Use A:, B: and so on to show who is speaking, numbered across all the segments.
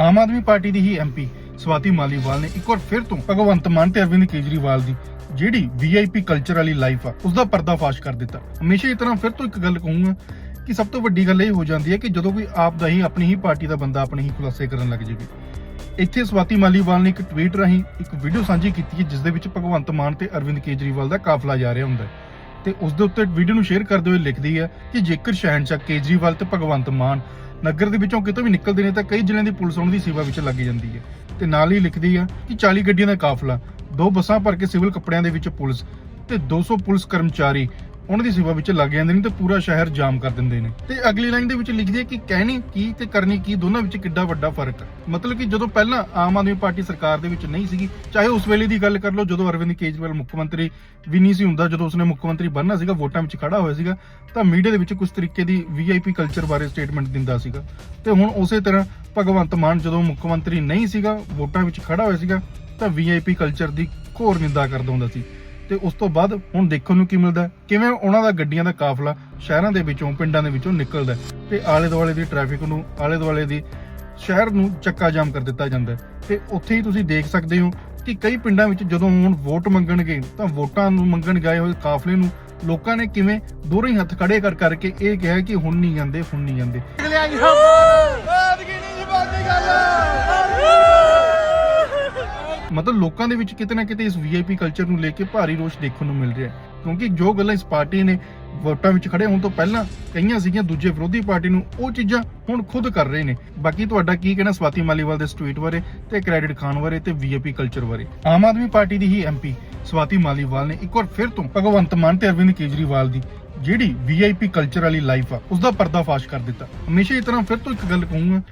A: ਆਮ Aadmi party ਦੀ ਹੀ MP Swati Maliwal ਨੇ ਇੱਕ ਵਾਰ ਫਿਰ ਤੋਂ ਭਗਵੰਤ ਮਾਨ ਤੇ ਅਰਵਿੰਦ ਕੇਜਰੀਵਾਲ ਦੀ ਜਿਹੜੀ ਵੀਆਈਪੀ ਕਲਚਰ ਵਾਲੀ ਲਾਈਫ ਆ ਉਸ ਦਾ ਪਰਦਾਫਾਸ਼ ਕਰ ਦਿੱਤਾ। ਹਮੇਸ਼ਾ ਇਸ ਤਰ੍ਹਾਂ ਫਿਰ ਤੋਂ ਇੱਕ ਗੱਲ ਕਹੂੰਗਾ ਕਿ ਸਭ ਤੋਂ ਵੱਡੀ ਗੱਲ ਇਹ ਹੋ ਜਾਂਦੀ ਹੈ ਕਿ ਜਦੋਂ ਕੋਈ ਆਪ ਦਾ ਹੀ, ਆਪਣੀ ਹੀ ਪਾਰਟੀ ਦਾ ਬੰਦਾ ਆਪਣੇ ਹੀ ਖੁਲਾਸੇ ਕਰਨ ਲੱਗ ਜਾਵੇ। ਇੱਥੇ ਸਵਾਤੀ ਮਾਲੀਵਾਲ ਨੇ ਇੱਕ ਟਵੀਟ ਰਾਹੀਂ ਇੱਕ ਵੀਡੀਓ ਸਾਂਝੀ ਕੀਤੀ ਹੈ ਜਿਸ ਦੇ ਵਿੱਚ ਭਗਵੰਤ ਮਾਨ ਤੇ ਅਰਵਿੰਦ ਕੇਜਰੀਵਾਲ ਦਾ ਕਾਫਲਾ ਜਾ ਰਿਹਾ ਹੁੰਦਾ ਹੈ। ਤੇ ਉਸ ਦੇ ਉੱਤੇ ਵੀਡੀਓ ਨੂੰ ਸ਼ੇਅਰ ਕਰਦੇ ਹੋਏ ਲਿਖਦੀ ਹੈ ਕਿ ਜੇਕਰ ਸ਼ਹਿਨशाह ਕੇਜਰੀਵਾਲ ਤੇ ਭਗਵੰਤ ਮਾਨ ਨਗਰ ਦੇ ਵਿੱਚੋਂ ਕਿਤੋਂ ਵੀ ਨਿਕਲਦੇ ਨੇ ਤਾਂ ਕਈ ਜ਼ਿਲ੍ਹਿਆਂ ਦੀ ਪੁਲਿਸ ਉਹਨਾਂ ਦੀ ਸੇਵਾ ਵਿੱਚ ਲੱਗ ਜਾਂਦੀ ਹੈ। ਤੇ ਨਾਲ ਹੀ ਲਿਖਦੀ ਆ ਕਿ 40 ਗੱਡੀਆਂ ਦਾ ਕਾਫਲਾ, ਦੋ ਬੱਸਾਂ ਭਰ ਕੇ ਸਿਵਲ ਕੱਪੜਿਆਂ ਦੇ ਵਿੱਚ ਪੁਲਿਸ ਤੇ 200 ਪੁਲਿਸ ਕਰਮਚਾਰੀ ਉਹਨਾਂ ਦੀ ਸੇਵਾ ਵਿੱਚ ਲੱਗ ਜਾਂਦੇ ਨੇ ਤੇ ਪੂਰਾ ਸ਼ਹਿਰ ਜਾਮ ਕਰ ਦਿੰਦੇ ਨੇ। ਤੇ ਅਗਲੀ ਲਾਈਨ ਦੇ ਵਿੱਚ ਲਿਖਦੀ ਹੈ ਕਿ ਕਹਿਣੀ ਕੀ ਤੇ ਕਰਨੀ ਕੀ ਦੋਨਾਂ ਵਿੱਚ ਕਿੱਡਾ ਵੱਡਾ ਫ਼ਰਕ ਹੈ ਮਤਲਬ ਕਿ ਜਦੋਂ ਪਹਿਲਾਂ ਆਮ ਆਦਮੀ ਪਾਰਟੀ ਸਰਕਾਰ ਦੇ ਵਿੱਚ ਨਹੀਂ ਸੀਗੀ, ਚਾਹੇ ਉਸ ਵੇਲੇ ਦੀ ਗੱਲ ਕਰ ਲਓ, ਜਦੋਂ ਅਰਵਿੰਦ ਕੇਜਰੀਵਾਲ ਮੁੱਖ ਮੰਤਰੀ ਵੀ ਨਹੀਂ ਸੀ ਹੁੰਦਾ, ਜਦੋਂ ਉਸਨੇ ਮੁੱਖ ਮੰਤਰੀ ਬਣਨਾ ਸੀਗਾ, ਵੋਟਾਂ ਵਿੱਚ ਖੜਾ ਹੋਇਆ ਸੀਗਾ, ਤਾਂ ਮੀਡੀਆ ਦੇ ਵਿੱਚ ਕੁਝ ਤਰੀਕੇ ਦੀ ਵੀਆਈਪੀ ਕਲਚਰ ਬਾਰੇ ਸਟੇਟਮੈਂਟ ਦਿੰਦਾ ਸੀਗਾ। ਤੇ ਹੁਣ ਉਸੇ ਤਰ੍ਹਾਂ ਭਗਵੰਤ ਮਾਨ ਜਦੋਂ ਮੁੱਖ ਮੰਤਰੀ ਨਹੀਂ ਸੀਗਾ, ਵੋਟਾਂ ਵਿੱਚ ਖੜਾ ਹੋਇਆ ਸੀਗਾ, ਤਾਂ ਵੀਆਈਪੀ ਕਲਚਰ ਦੀ ਘੋਰ ਨਿੰਦਾ ਕਰਦਾ ਹੁੰਦਾ ਸੀ। ਤੇ ਉਸ ਤੋਂ ਬਾਅਦ ਹੁਣ ਦੇਖਣ ਨੂੰ ਕੀ ਮਿਲਦਾ ਕਿਵੇਂ ਉਹਨਾਂ ਦਾ ਗੱਡੀਆਂ ਦਾ ਕਾਫਲਾ ਸ਼ਹਿਰਾਂ ਦੇ ਵਿੱਚੋਂ, ਪਿੰਡਾਂ ਦੇ ਵਿੱਚੋਂ ਨਿਕਲਦਾ ਤੇ ਆਲੇ ਦੁਆਲੇ ਦੀ ਟ੍ਰੈਫਿਕ ਨੂੰ ਆਲੇ ਦੁਆਲੇ ਦੀ ਸ਼ਹਿਰ ਨੂੰ ਚੱਕਾ ਜਾਮ ਕਰ ਦਿੱਤਾ ਜਾਂਦਾ ਹੈ। ਤੇ ਉੱਥੇ ਹੀ ਤੁਸੀਂ ਦੇਖ ਸਕਦੇ ਹੋ ਕਿ ਕਈ ਪਿੰਡਾਂ ਵਿੱਚ ਜਦੋਂ ਹੁਣ ਵੋਟ ਮੰਗਣਗੇ, ਤਾਂ ਵੋਟਾਂ ਨੂੰ ਮੰਗਣ ਗਏ ਹੋਏ ਕਾਫਲੇ ਨੂੰ ਲੋਕਾਂ ਨੇ ਕਿਵੇਂ ਦੋਹਰੇ ਹੱਥ ਖੜੇ ਕਰ ਕਰਕੇ ਇਹ ਕਿਹਾ ਕਿ ਹੁਣ ਨਹੀਂ ਜਾਂਦੇ, ਹੁਣ ਨਹੀਂ ਜਾਂਦੇ। ਮਤਲਬ ਲੋਕਾਂ ਦੇ ਵਿੱਚ ਕਿਤੇ ਨਾ ਕਿਤੇ ਇਸ ਵੀਆਈਪੀ ਕਲਚਰ ਨੂੰ ਲੈ ਕੇ ਭਾਰੀ ਰੋਸ਼ ਦੇਖਣ ਨੂੰ ਮਿਲ ਰਿਹਾ ਹੈ। ਕਿਉਂਕਿ ਜੋ ਗੱਲਾਂ ਇਸ ਪਾਰਟੀ ਨੇ ਵੋਟਾਂ ਵਿੱਚ ਖੜੇ ਹੋਣ ਤੋਂ ਪਹਿਲਾਂ ਕਈਆਂ ਸੀਗੀਆਂ, ਦੂਜੇ ਵਿਰੋਧੀ ਪਾਰਟੀ ਨੂੰ ਉਹ ਚੀਜ਼ਾਂ ਹੁਣ ਖੁਦ ਕਰ ਰਹੇ ਨੇ। ਬਾਕੀ ਤੁਹਾਡਾ ਕੀ ਕਹਿਣਾ ਸਵਾਤੀ ਮਾਲੀਵਾਲ ਦੇ ਇਸ ਬਾਰੇ ਤੇ ਕ੍ਰੈਡਿਟ ਖਾਨ ਬਾਰੇ ਤੇ ਵੀਆਈਪੀ ਕਲਚਰ ਬਾਰੇ? ਆਮ ਆਦਮੀ ਪਾਰਟੀ ਦੀ ਹੀ ਐਮਪੀ ਸਵਾਤੀ ਮਾਲੀਵਾਲ ਨੇ ਇੱਕ ਵਾਰ ਫਿਰ ਤੋਂ ਭਗਵੰਤ ਮਾਨ ਤੇ ਅਰਵਿੰਦ ਕੇਜਰੀਵਾਲ ਦੀ ਜਿਹੜੀ ਵੀਆਈਪੀ ਕਲਚਰ ਵਾਲੀ ਲਾਈਫ ਆ ਉਸ ਦਾ ਪਰਦਾਫਾਸ਼ ਕਰ ਦਿੱਤਾ। ਹਮੇਸ਼ਾ ਇਸ ਤਰ੍ਹਾਂ ਫਿਰ ਤੋਂ ਇੱਕ ਗੱਲ ਕਹੂੰਗਾ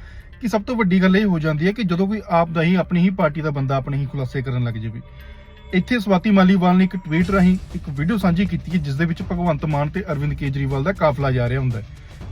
A: ਕਿ ਸਭ ਤੋਂ ਵੱਡੀ ਗੱਲ ਇਹ ਹੋ ਜਾਂਦੀ ਹੈ ਕਿ ਜਦੋਂ ਕੋਈ ਆਪ ਦਾ ਹੀ, ਆਪਣੀ ਹੀ ਪਾਰਟੀ ਦਾ ਬੰਦਾ ਆਪਣੇ ਹੀ ਖੁਲਾਸੇ ਕਰਨ ਲੱਗ ਜਾਵੇ। ਇੱਥੇ ਸਵਾਤੀ ਮਾਲੀਵਾਲ ਨੇ ਇੱਕ ਟਵੀਟ ਰਾਹੀਂ ਇੱਕ ਵੀਡੀਓ ਸਾਂਝੀ ਕੀਤੀ ਹੈ ਜਿਸ ਦੇ ਵਿੱਚ ਭਗਵੰਤ ਮਾਨ ਤੇ ਅਰਵਿੰਦ ਕੇਜਰੀਵਾਲ ਦਾ ਕਾਫਲਾ ਜਾ ਰਿਹਾ ਹੁੰਦਾ ਹੈ।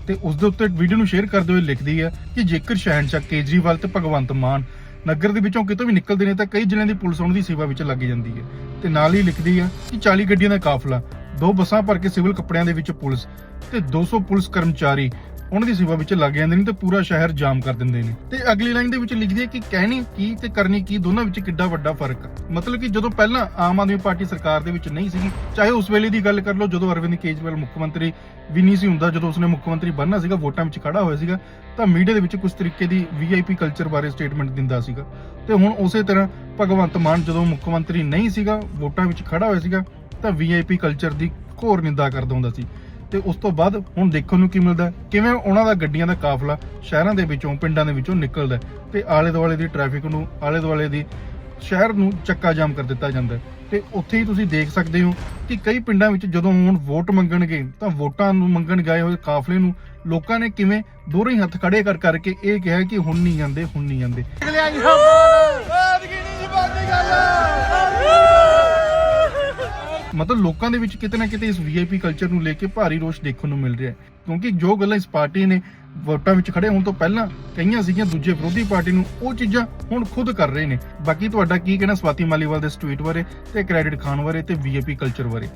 A: ਤੇ ਉਸ ਦੇ ਉੱਤੇ ਵੀਡੀਓ ਨੂੰ ਸ਼ੇਅਰ ਕਰਦੇ ਹੋਏ ਲਿਖਦੀ ਹੈ ਕਿ ਜੇਕਰ ਸ਼ਹਿਨशाह ਕੇਜਰੀਵਾਲ ਤੇ ਭਗਵੰਤ ਮਾਨ ਨਗਰ ਦੇ ਵਿੱਚੋਂ ਕਿਤੋਂ ਵੀ ਨਿਕਲਦੇ ਨੇ, ਤਾਂ ਕਈ ਜ਼ਿਲ੍ਹਿਆਂ ਦੀ ਪੁਲਿਸ ਉਹਨਾਂ ਦੀ ਸੇਵਾ ਵਿੱਚ ਲੱਗ ਜਾਂਦੀ ਹੈ। ਤੇ ਨਾਲ ਹੀ ਲਿਖਦੀ ਹੈ ਕਿ 40 ਗੱਡੀਆਂ ਦਾ ਕਾਫਲਾ, ਦੋ ਬੱਸਾਂ ਭਰ ਕੇ ਸਿਵਲ ਕੱਪੜਿਆਂ ਦੇ ਵਿੱਚ ਪੁਲਿਸ ਤੇ 200 ਪੁਲਿਸ ਕਰਮਚਾਰੀ ਉਹਨਾਂ ਦੀ ਸੇਵਾ ਵਿੱਚ ਲੱਗ ਜਾਂਦੇ ਨੇ ਤੇ ਪੂਰਾ ਸ਼ਹਿਰ ਜਾਮ ਕਰ ਦਿੰਦੇ ਨੇ। ਤੇ ਅਗਲੀ ਲਾਈਨ ਦੇ ਵਿੱਚ ਲਿਖਦੀ ਹੈ ਕਿ ਕਹਿਣੀ ਕੀ ਤੇ ਕਰਨੀ ਕੀ, ਦੋਨਾਂ ਵਿੱਚ ਕਿੱਡਾ ਵੱਡਾ ਫ਼ਰਕ ਮਤਲਬ ਕਿ ਜਦੋਂ ਪਹਿਲਾਂ ਆਮ ਆਦਮੀ ਪਾਰਟੀ ਸਰਕਾਰ ਦੇ ਵਿੱਚ ਨਹੀਂ ਸੀਗੀ, ਚਾਹੇ ਉਸ ਵੇਲੇ ਦੀ ਗੱਲ ਕਰ ਲਓ, ਜਦੋਂ ਅਰਵਿੰਦ ਕੇਜਰੀਵਾਲ ਮੁੱਖ ਮੰਤਰੀ ਵੀ ਨਹੀਂ ਸੀ ਹੁੰਦਾ, ਜਦੋਂ ਉਸਨੇ ਮੁੱਖ ਮੰਤਰੀ ਬਣਨਾ ਸੀਗਾ, ਵੋਟਾਂ ਵਿੱਚ ਖੜਾ ਹੋਇਆ ਸੀਗਾ, ਤਾਂ ਮੀਡੀਆ ਦੇ ਵਿੱਚ ਕੁਝ ਤਰੀਕੇ ਦੀ ਵੀਆਈਪੀ ਕਲਚਰ ਬਾਰੇ ਸਟੇਟਮੈਂਟ ਦਿੰਦਾ ਸੀਗਾ। ਤੇ ਹੁਣ ਉਸੇ ਤਰ੍ਹਾਂ ਭਗਵੰਤ ਮਾਨ ਜਦੋਂ ਮੁੱਖ ਮੰਤਰੀ ਨਹੀਂ ਸੀਗਾ, ਵੋਟਾਂ ਵਿੱਚ ਖੜਾ ਹੋਇਆ ਸੀਗਾ, ਤਾਂ ਵੀਆਈਪੀ ਕਲਚਰ ਦੀ ਘੋਰ ਨਿੰਦਾ ਕਰਦਾ ਹੁੰਦਾ ਸੀ। ਤੇ ਉਸ ਤੋਂ ਬਾਅਦ ਹੁਣ ਦੇਖਣ ਨੂੰ ਕੀ ਮਿਲਦਾ ਕਿਵੇਂ ਉਹਨਾਂ ਦਾ ਗੱਡੀਆਂ ਦਾ ਕਾਫਲਾ ਸ਼ਹਿਰਾਂ ਦੇ ਵਿੱਚੋਂ, ਪਿੰਡਾਂ ਦੇ ਵਿੱਚੋਂ ਨਿਕਲਦਾ ਤੇ ਆਲੇ ਦੁਆਲੇ ਦੀ ਟ੍ਰੈਫਿਕ ਨੂੰ ਆਲੇ ਦੁਆਲੇ ਦੀ ਸ਼ਹਿਰ ਨੂੰ ਚੱਕਾ ਜਾਮ ਕਰ ਦਿੱਤਾ ਜਾਂਦਾ ਹੈ। ਤੇ ਉੱਥੇ ਹੀ ਤੁਸੀਂ ਦੇਖ ਸਕਦੇ ਹੋ ਕਿ ਕਈ ਪਿੰਡਾਂ ਵਿੱਚ ਜਦੋਂ ਹੁਣ ਵੋਟ ਮੰਗਣਗੇ, ਤਾਂ ਵੋਟਾਂ ਨੂੰ ਮੰਗਣ ਗਏ ਹੋਏ ਕਾਫਲੇ ਨੂੰ ਲੋਕਾਂ ਨੇ ਕਿਵੇਂ ਦੋਹਰੇ ਹੱਥ ਖੜੇ ਕਰ ਕਰਕੇ ਇਹ ਕਿਹਾ ਕਿ ਹੁਣ ਨਹੀਂ ਜਾਂਦੇ, ਹੁਣ ਨਹੀਂ ਜਾਂਦੇ। ਮਤਲਬ ਲੋਕਾਂ ਦੇ ਵਿੱਚ ਕਿਤੇ ਨਾ ਕਿਤੇ ਇਸ ਵੀਆਈਪੀ ਕਲਚਰ ਨੂੰ ਲੈ ਕੇ ਭਾਰੀ ਰੋਸ਼ ਦੇਖਣ ਨੂੰ ਮਿਲ ਰਿਹਾ ਹੈ। ਕਿਉਂਕਿ ਜੋ ਗੱਲਾਂ ਇਸ ਪਾਰਟੀ ਨੇ ਵੋਟਾਂ ਵਿੱਚ ਖੜੇ ਹੋਣ ਤੋਂ ਪਹਿਲਾਂ ਕਈਆਂ ਸੀਗੀਆਂ, ਦੂਜੇ ਵਿਰੋਧੀ ਪਾਰਟੀ ਨੂੰ ਉਹ ਚੀਜ਼ਾਂ ਹੁਣ ਖੁਦ ਕਰ ਰਹੇ ਨੇ। ਬਾਕੀ ਤੁਹਾਡਾ ਕੀ ਕਹਿਣਾ ਸਵਾਤੀ ਮਾਲੀਵਾਲ ਦੇ ਇਸ ਟਵੀਟ ਬਾਰੇ ਤੇ ਕ੍ਰੈਡਿਟ ਖਾਨ ਬਾਰੇ ਤੇ ਵੀਆਈਪੀ ਕਲਚਰ ਬਾਰੇ?